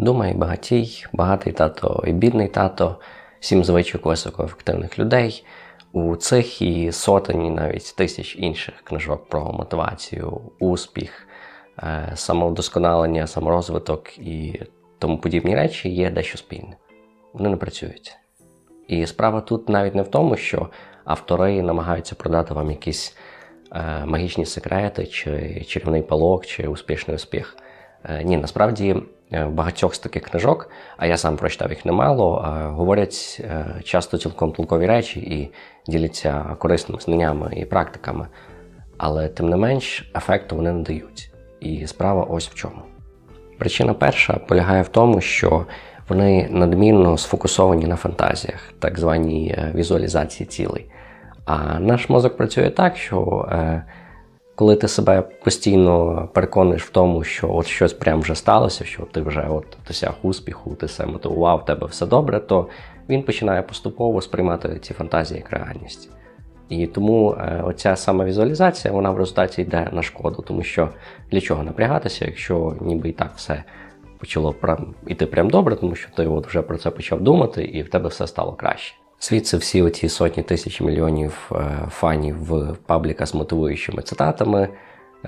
Думай, багатій, багатий тато і бідний тато, сім звичок високоефективних людей. У цих і сотень, і навіть тисяч інших книжок про мотивацію, успіх, е, самовдосконалення, саморозвиток і тому подібні речі є дещо спільне. Вони не працюють. І справа тут навіть не в тому, що автори намагаються продати вам якісь е, магічні секрети, чи чарівний палок, чи успішний успіх. Е, ні, насправді багатьох з таких книжок, а я сам прочитав їх немало, е, говорять е, часто цілком толкові речі і діляться корисними знаннями і практиками. Але тим не менш ефекту вони не дають. І справа ось в чому. Причина перша полягає в тому, що вони надмірно сфокусовані на фантазіях, так званій е, візуалізації цілей. А наш мозок працює так, що е, коли ти себе постійно переконуєш в тому, що от щось прям вже сталося, що ти вже от досяг успіху, ти себе мотивував, в тебе все добре, то він починає поступово сприймати ці фантазії як реальність. І тому е, оця сама візуалізація, вона в результаті йде на шкоду, тому що для чого напрягатися, якщо ніби і так все почало прям іти прям добре, тому що ти от вже про це почав думати, і в тебе все стало краще. Звідси всі оці сотні тисяч мільйонів е, фанів в пабліках з мотивуючими цитатами,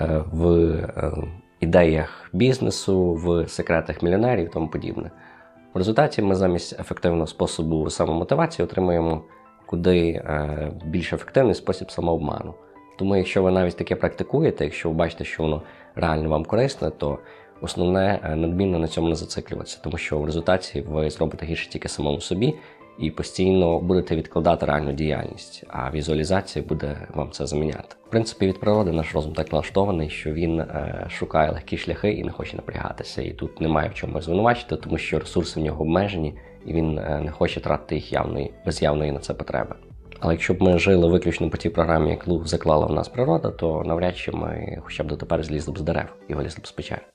е, в е, ідеях бізнесу, в секретах мільйонерів і тому подібне. В результаті ми замість ефективного способу самомотивації отримуємо куди більш ефективний спосіб самообману. Тому, якщо ви навіть таке практикуєте, якщо ви бачите, що воно реально вам корисне, то основне надмірно на цьому не зациклюватися, тому що в результаті ви зробите гірше тільки самому собі і постійно будете відкладати реальну діяльність, а візуалізація буде вам це заміняти. В принципі, від природи наш розум так налаштований, що він е, шукає легкі шляхи і не хоче напрягатися. І тут немає в чому звинувачити, тому що ресурси в нього обмежені, і він е, не хоче тратити їх явної, без явної на це потреби. Але якщо б ми жили виключно по тій програмі, яку заклала в нас природа, то навряд чи ми хоча б дотепер злізли б з дерев і вилізли б з печер.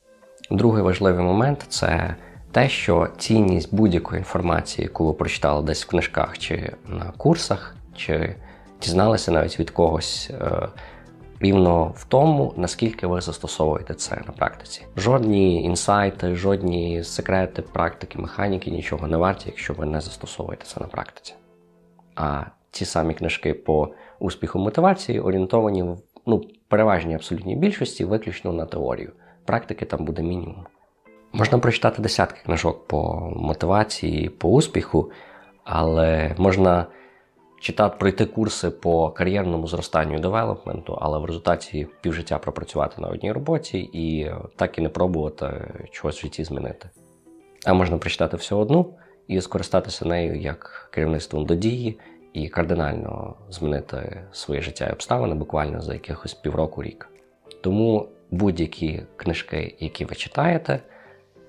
Другий важливий момент це те, що цінність будь-якої інформації, яку ви прочитали десь в книжках чи на курсах, чи дізналися навіть від когось. е, Рівно в тому, наскільки ви застосовуєте це на практиці. Жодні інсайти, жодні секрети, практики, механіки нічого не варті, якщо ви не застосовуєте це на практиці. А ті самі книжки по успіху мотивації орієнтовані в ну, переважній абсолютній більшості виключно на теорію. Практики там буде мінімум. Можна прочитати десятки книжок по мотивації, по успіху, але можна читати, пройти курси по кар'єрному зростанню і девелопменту, але в результаті півжиття пропрацювати на одній роботі і так і не пробувати чогось в житті змінити. А можна прочитати всю одну і скористатися нею як керівництвом до дії і кардинально змінити своє життя і обставини буквально за якихось півроку рік. Тому будь-які книжки, які ви читаєте,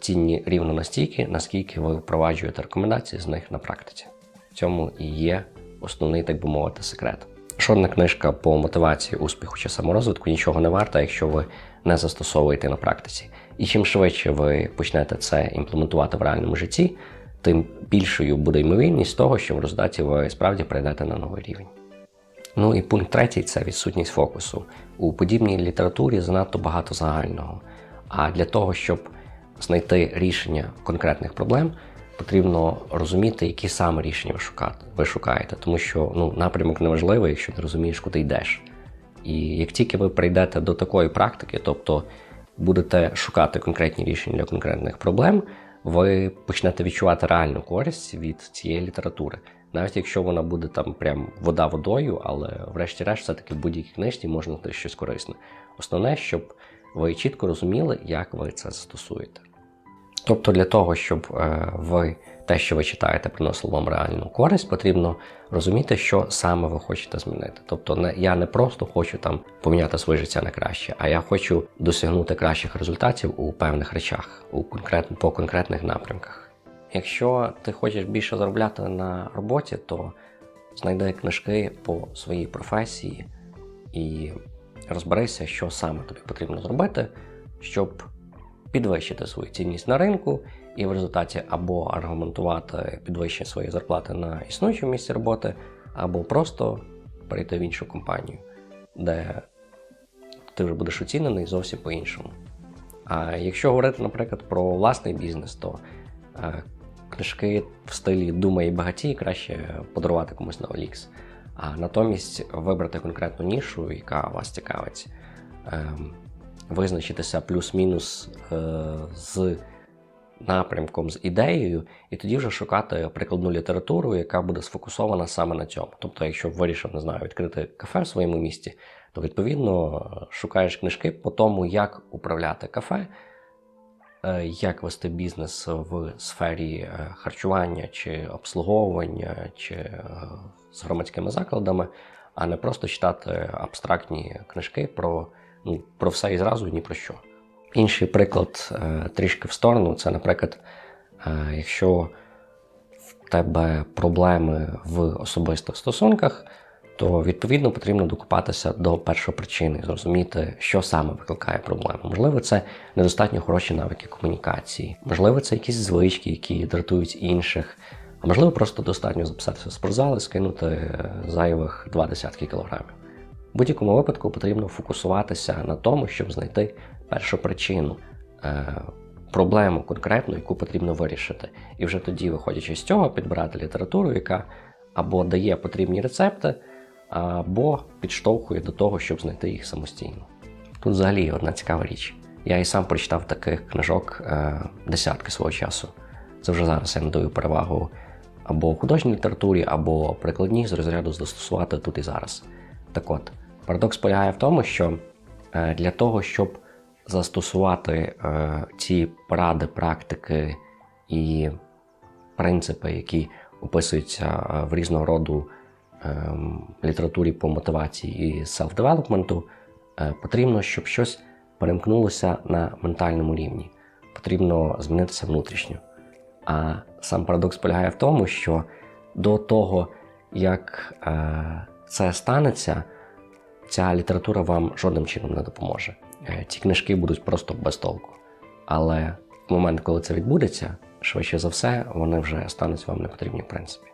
цінні рівно настільки, наскільки ви впроваджуєте рекомендації з них на практиці. В цьому і є основний, так би мовити, секрет. Жодна книжка по мотивації, успіху чи саморозвитку нічого не варта, якщо ви не застосовуєте на практиці. І чим швидше ви почнете це імплементувати в реальному житті, тим більшою буде ймовірність того, що в результаті ви справді прийдете на новий рівень. Ну і пункт третій це відсутність фокусу. У подібній літературі занадто багато загального. А для того, щоб знайти рішення конкретних проблем, потрібно розуміти, які саме рішення ви шукати, ви шукаєте, тому що ну, напрямок неважливий, якщо не розумієш, куди йдеш. І як тільки ви прийдете до такої практики, тобто будете шукати конкретні рішення для конкретних проблем, ви почнете відчувати реальну користь від цієї літератури. Навіть якщо вона буде там прям вода водою, але врешті-решт, все-таки в будь-якій книжці можна знайти щось корисне. Основне, щоб ви чітко розуміли, як ви це застосуєте. Тобто для того, щоб е, ви те, що ви читаєте, приносило вам реальну користь, потрібно розуміти, що саме ви хочете змінити. Тобто, не я не просто хочу там поміняти своє життя на краще, а я хочу досягнути кращих результатів у певних речах, у конкрет, по конкретних напрямках. Якщо ти хочеш більше заробляти на роботі, то знайди книжки по своїй професії і розберися, що саме тобі потрібно зробити, щоб підвищити свою цінність на ринку і в результаті або аргументувати підвищення своєї зарплати на існуючому місці роботи, або просто перейти в іншу компанію, де ти вже будеш оцінений зовсім по-іншому. А якщо говорити, наприклад, про власний бізнес, то е, книжки в стилі Думай і багатій краще подарувати комусь на OLX. А натомість вибрати конкретну нішу, яка вас цікавить, ем, визначитися плюс-мінус е, з напрямком, з ідеєю, і тоді вже шукати прикладну літературу, яка буде сфокусована саме на цьому. Тобто, якщо вирішив, не знаю, відкрити кафе в своєму місті, то відповідно шукаєш книжки по тому, як управляти кафе, е, як вести бізнес в сфері е, харчування чи обслуговування, чи з громадськими закладами, а не просто читати абстрактні книжки про, ну, про все і зразу ні про що. Інший приклад е, трішки в сторону, це, наприклад, е, якщо в тебе проблеми в особистих стосунках, то відповідно потрібно докупатися до першопричини, зрозуміти, що саме викликає проблему. Можливо, це недостатньо хороші навики комунікації, можливо, це якісь звички, які дратують інших, а можливо, просто достатньо записатися в спортзал і скинути е, зайвих два десятки кілограмів. Будь-якому випадку потрібно фокусуватися на тому, щоб знайти першу причину, е, проблему конкретну, яку потрібно вирішити. І вже тоді, виходячи з цього, підбирати літературу, яка або дає потрібні рецепти, або підштовхує до того, щоб знайти їх самостійно. Тут взагалі одна цікава річ. Я і сам прочитав таких книжок е, десятки свого часу. Це вже зараз я надаю перевагу або художній літературі, або прикладній з розряду застосувати тут і зараз. Так от, парадокс полягає в тому, що е, для того, щоб застосувати е, ці поради, практики і принципи, які описуються е, в різного роду ем, літературі по мотивації і селф-девелопменту, потрібно, щоб щось перемкнулося на ментальному рівні. Потрібно змінитися внутрішньо. А сам парадокс полягає в тому, що до того, як це станеться, ця література вам жодним чином не допоможе. Е, Ці книжки будуть просто без толку. Але в момент, коли це відбудеться, швидше за все, вони вже стануть вам не потрібні в принципі.